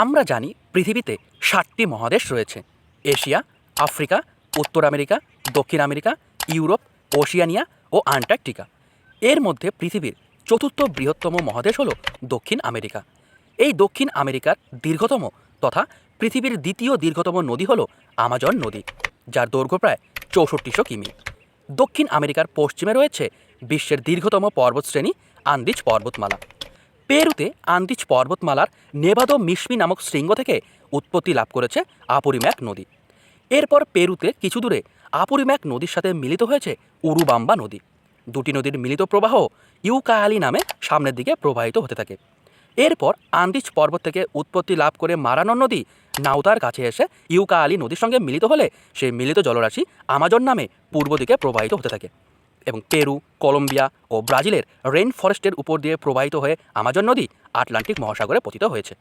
আমরা জানি পৃথিবীতে ষাটটি মহাদেশ রয়েছে। এশিয়া, আফ্রিকা, উত্তর আমেরিকা, দক্ষিণ আমেরিকা, ইউরোপ, ওশিয়ানিয়া ও আন্টার্কটিকা। এর মধ্যে পৃথিবীর চতুর্থ বৃহত্তম মহাদেশ হল দক্ষিণ আমেরিকা। এই দক্ষিণ আমেরিকার দীর্ঘতম তথা পৃথিবীর দ্বিতীয় দীর্ঘতম নদী হল আমাজন নদী, যার দৈর্ঘ্য প্রায় চৌষট্টিশো কিমি। দক্ষিণ আমেরিকার পশ্চিমে রয়েছে বিশ্বের দীর্ঘতম পর্বতশ্রেণী আন্দিজ পর্বতমালা। পেরুতে আন্দিজ পর্বতমালার নেভাদো মিশমি নামক শৃঙ্গ থেকে উৎপত্তি লাভ করেছে আপুরিম্যাক নদী। এরপর পেরুতে কিছু দূরে আপুরিম্যাক নদীর সাথে মিলিত হয়েছে উরুবাম্বা নদী। দুটি নদীর মিলিত প্রবাহ ইউকায়ালি নামে সামনের দিকে প্রবাহিত হতে থাকে। এরপর আন্দিজ পর্বত থেকে উৎপত্তি লাভ করে মারানন নদী নাউতার কাছে এসে ইউকায়ালি নদীর সঙ্গে মিলিত হলে সেই মিলিত জলরাশি আমাজন নামে পূর্ব দিকে প্রবাহিত হতে থাকে। এবং পেরু, কলম্বিয়া ও ব্রাজিলের রেন ফরেস্টের উপর দিয়ে প্রবাহিত হয়ে আমাজন নদী আটলান্টিক মহাসাগরে পতিত হয়েছে।